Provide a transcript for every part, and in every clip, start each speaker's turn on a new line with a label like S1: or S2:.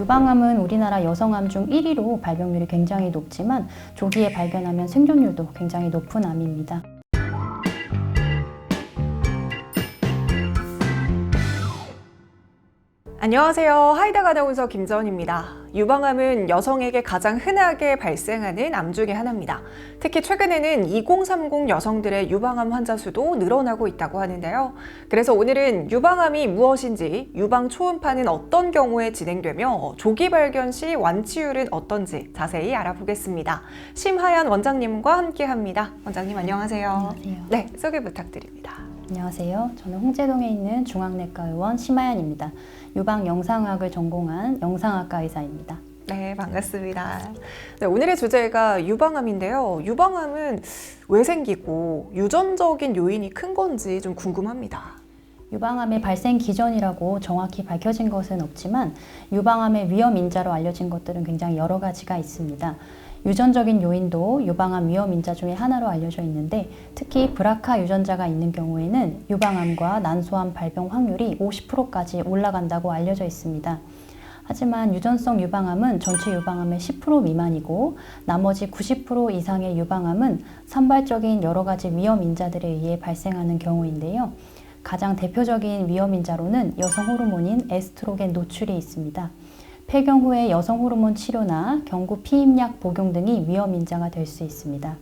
S1: 유방암은 우리나라 여성암 중 1위로 발병률이 굉장히 높지만 조기에 발견하면 생존율도 굉장히 높은 암입니다.
S2: 안녕하세요. 하이다 가나운서 김정은입니다. 유방암은 여성에게 가장 흔하게 발생하는 암 중의 하나입니다. 특히 최근에는 2030 여성들의 유방암 환자 수도 늘어나고 있다고 하는데요. 그래서 오늘은 유방암이 무엇인지, 유방 초음파는 어떤 경우에 진행되며 조기 발견 시 완치율은 어떤지 자세히 알아보겠습니다. 심하연 원장님과 함께 합니다. 원장님 안녕하세요.
S1: 안녕하세요.
S2: 네, 소개 부탁드립니다.
S1: 안녕하세요. 저는 홍제동에 있는 중앙내과 의원 심하연입니다. 유방 영상학을 전공한 영상학과 의사입니다.
S2: 네, 반갑습니다. 네, 오늘의 주제가 유방암인데요. 유방암은 왜 생기고 유전적인 요인이 큰 건지 좀 궁금합니다.
S1: 유방암의 발생 기전이라고 정확히 밝혀진 것은 없지만 유방암의 위험 인자로 알려진 것들은 굉장히 여러 가지가 있습니다. 유전적인 요인도 유방암 위험 인자 중에 하나로 알려져 있는데 특히 브라카 유전자가 있는 경우에는 유방암과 난소암 발병 확률이 50%까지 올라간다고 알려져 있습니다. 하지만 유전성 유방암은 전체 유방암의 10% 미만이고 나머지 90% 이상의 유방암은 산발적인 여러 가지 위험 인자들에 의해 발생하는 경우인데요. 가장 대표적인 위험 인자로는 여성 호르몬인 에스트로겐 노출이 있습니다. 폐경 후에 여성 호르몬 치료나 경구 피임약 복용 등이 위험 인자가 될 수 있습니다.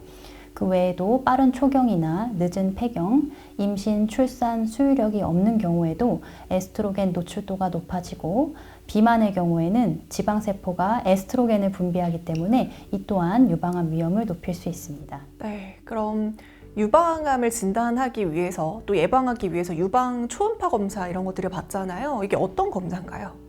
S1: 그 외에도 빠른 초경이나 늦은 폐경, 임신, 출산, 수유력이 없는 경우에도 에스트로겐 노출도가 높아지고 비만의 경우에는 지방세포가 에스트로겐을 분비하기 때문에 이 또한 유방암 위험을 높일 수 있습니다.
S2: 네, 그럼 유방암을 진단하기 위해서 또 예방하기 위해서 유방 초음파 검사 이런 것들을 받잖아요. 이게 어떤 검사인가요?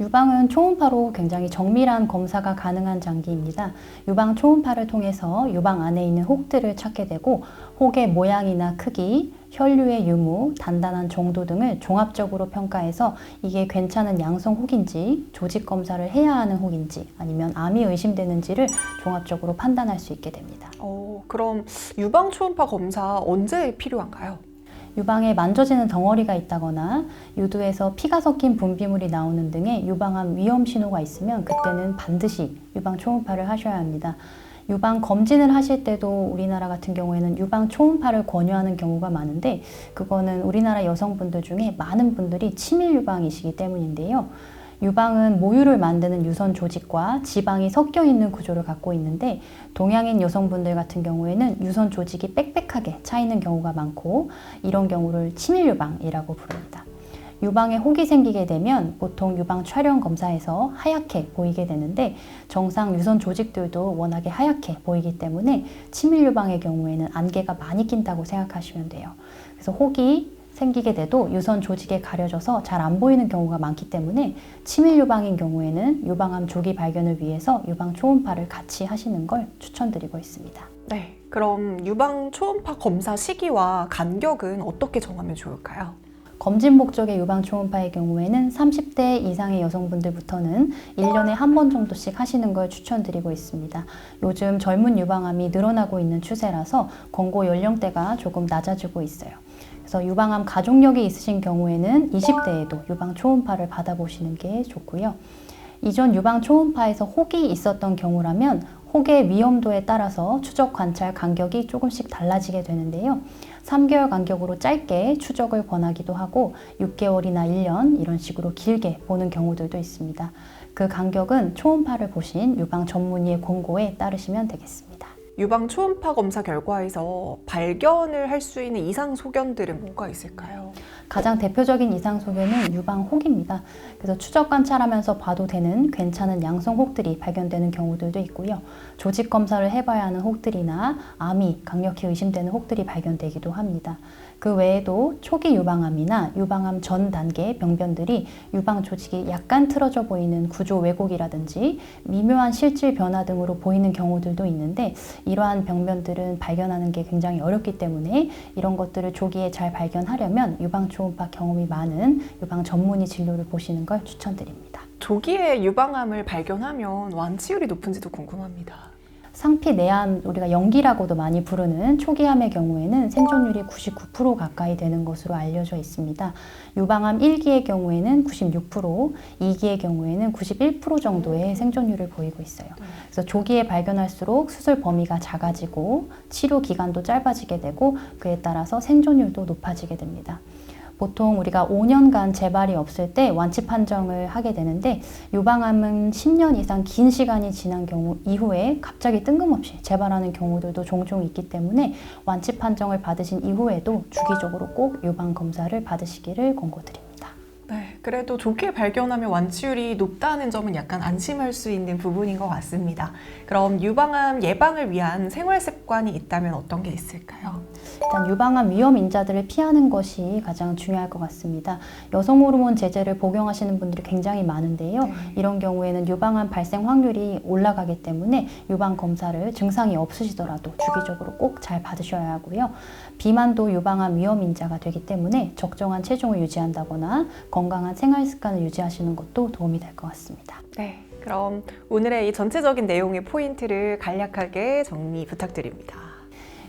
S1: 유방은 초음파로 굉장히 정밀한 검사가 가능한 장기입니다. 유방 초음파를 통해서 유방 안에 있는 혹들을 찾게 되고 혹의 모양이나 크기, 혈류의 유무, 단단한 정도 등을 종합적으로 평가해서 이게 괜찮은 양성 혹인지 조직 검사를 해야 하는 혹인지 아니면 암이 의심되는지를 종합적으로 판단할 수 있게 됩니다.
S2: 어, 그럼 유방 초음파 검사 언제 필요한가요?
S1: 유방에 만져지는 덩어리가 있다거나 유두에서 피가 섞인 분비물이 나오는 등의 유방암 위험 신호가 있으면 그때는 반드시 유방 초음파를 하셔야 합니다. 유방 검진을 하실 때도 우리나라 같은 경우에는 유방 초음파를 권유하는 경우가 많은데 그거는 우리나라 여성분들 중에 많은 분들이 치밀 유방이시기 때문인데요. 유방은 모유를 만드는 유선 조직과 지방이 섞여 있는 구조를 갖고 있는데 동양인 여성분들 같은 경우에는 유선 조직이 빽빽하게 차 있는 경우가 많고 이런 경우를 치밀 유방이라고 부릅니다. 유방에 혹이 생기게 되면 보통 유방 촬영 검사에서 하얗게 보이게 되는데 정상 유선 조직들도 워낙에 하얗게 보이기 때문에 치밀 유방의 경우에는 안개가 많이 낀다고 생각하시면 돼요. 그래서 혹이 생기게 돼도 유선 조직에 가려져서 잘 안 보이는 경우가 많기 때문에 치밀 유방인 경우에는 유방암 조기 발견을 위해서 유방 초음파를 같이 하시는 걸 추천드리고 있습니다.
S2: 네, 그럼 유방 초음파 검사 시기와 간격은 어떻게 정하면 좋을까요?
S1: 검진 목적의 유방 초음파의 경우에는 30대 이상의 여성분들부터는 1년에 한 번 정도씩 하시는 걸 추천드리고 있습니다. 요즘 젊은 유방암이 늘어나고 있는 추세라서 권고 연령대가 조금 낮아지고 있어요. 그래서 유방암 가족력이 있으신 경우에는 20대에도 유방 초음파를 받아보시는 게 좋고요. 이전 유방 초음파에서 혹이 있었던 경우라면 혹의 위험도에 따라서 추적 관찰 간격이 조금씩 달라지게 되는데요. 3개월 간격으로 짧게 추적을 권하기도 하고 6개월이나 1년 이런 식으로 길게 보는 경우들도 있습니다. 그 간격은 초음파를 보신 유방 전문의의 권고에 따르시면 되겠습니다.
S2: 유방 초음파 검사 결과에서 발견을 할 수 있는 이상 소견들은 뭐가 있을까요?
S1: 가장 대표적인 이상 소견은 유방 혹입니다. 그래서 추적 관찰하면서 봐도 되는 괜찮은 양성 혹들이 발견되는 경우들도 있고요. 조직 검사를 해봐야 하는 혹들이나 암이 강력히 의심되는 혹들이 발견되기도 합니다. 그 외에도 초기 유방암이나 유방암 전 단계 병변들이 유방 조직이 약간 틀어져 보이는 구조 왜곡이라든지 미묘한 실질 변화 등으로 보이는 경우들도 있는데 이러한 병변들은 발견하는 게 굉장히 어렵기 때문에 이런 것들을 조기에 잘 발견하려면 유방 초음파 경험이 많은 유방 전문의 진료를 보시는 걸 추천드립니다.
S2: 조기에 유방암을 발견하면 완치율이 높은지도 궁금합니다.
S1: 상피 내암 우리가 연기라고도 많이 부르는 초기암의 경우에는 생존율이 99% 가까이 되는 것으로 알려져 있습니다. 유방암 1기의 경우에는 96%, 2기의 경우에는 91% 정도의 생존율을 보이고 있어요. 그래서 조기에 발견할수록 수술 범위가 작아지고 치료 기간도 짧아지게 되고 그에 따라서 생존율도 높아지게 됩니다. 보통 우리가 5년간 재발이 없을 때 완치 판정을 하게 되는데 유방암은 10년 이상 긴 시간이 지난 경우 이후에 갑자기 뜬금없이 재발하는 경우들도 종종 있기 때문에 완치 판정을 받으신 이후에도 주기적으로 꼭 유방 검사를 받으시기를 권고드립니다.
S2: 네, 그래도 조기에 발견하면 완치율이 높다는 점은 약간 안심할 수 있는 부분인 것 같습니다. 그럼 유방암 예방을 위한 생활 습관이 있다면 어떤 게 있을까요?
S1: 일단 유방암 위험 인자들을 피하는 것이 가장 중요할 것 같습니다. 여성 호르몬 제제를 복용하시는 분들이 굉장히 많은데요.
S2: 네.
S1: 이런 경우에는 유방암 발생 확률이 올라가기 때문에 유방 검사를 증상이 없으시더라도 주기적으로 꼭 잘 받으셔야 하고요. 비만도 유방암 위험 인자가 되기 때문에 적정한 체중을 유지한다거나 건강한 생활 습관을 유지하시는 것도 도움이 될 것 같습니다.
S2: 네, 그럼 오늘의 이 전체적인 내용의 포인트를 간략하게 정리 부탁드립니다.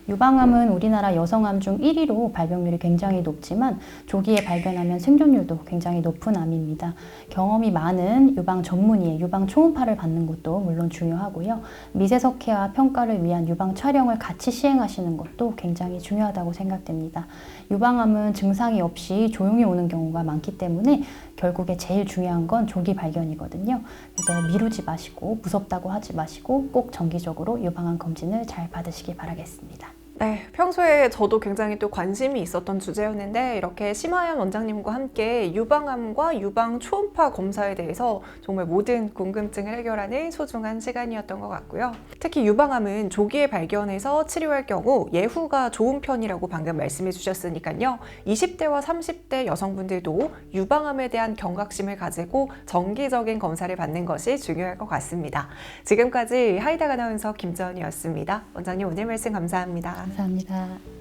S1: 유방암은 우리나라 여성암 중 1위로 발병률이 굉장히 높지만 조기에 발견하면 생존율도 굉장히 높은 암입니다. 경험이 많은 유방 전문의의 유방 초음파를 받는 것도 물론 중요하고요. 미세석회와 평가를 위한 유방 촬영을 같이 시행하시는 것도 굉장히 중요하다고 생각됩니다. 유방암은 증상이 없이 조용히 오는 경우가 많기 때문에 결국에 제일 중요한 건 조기 발견이거든요. 그래서 미루지 마시고 무섭다고 하지 마시고 꼭 정기적으로 유방암 검진을 잘 받으시기 바라겠습니다.
S2: 네, 평소에 저도 굉장히 또 관심이 있었던 주제였는데 이렇게 심하연 원장님과 함께 유방암과 유방 초음파 검사에 대해서 정말 모든 궁금증을 해결하는 소중한 시간이었던 것 같고요. 특히 유방암은 조기에 발견해서 치료할 경우 예후가 좋은 편이라고 방금 말씀해 주셨으니까요. 20대와 30대 여성분들도 유방암에 대한 경각심을 가지고 정기적인 검사를 받는 것이 중요할 것 같습니다. 지금까지 하이닥 아나운서 김지연이었습니다. 원장님 오늘 말씀 감사합니다.
S1: 감사합니다.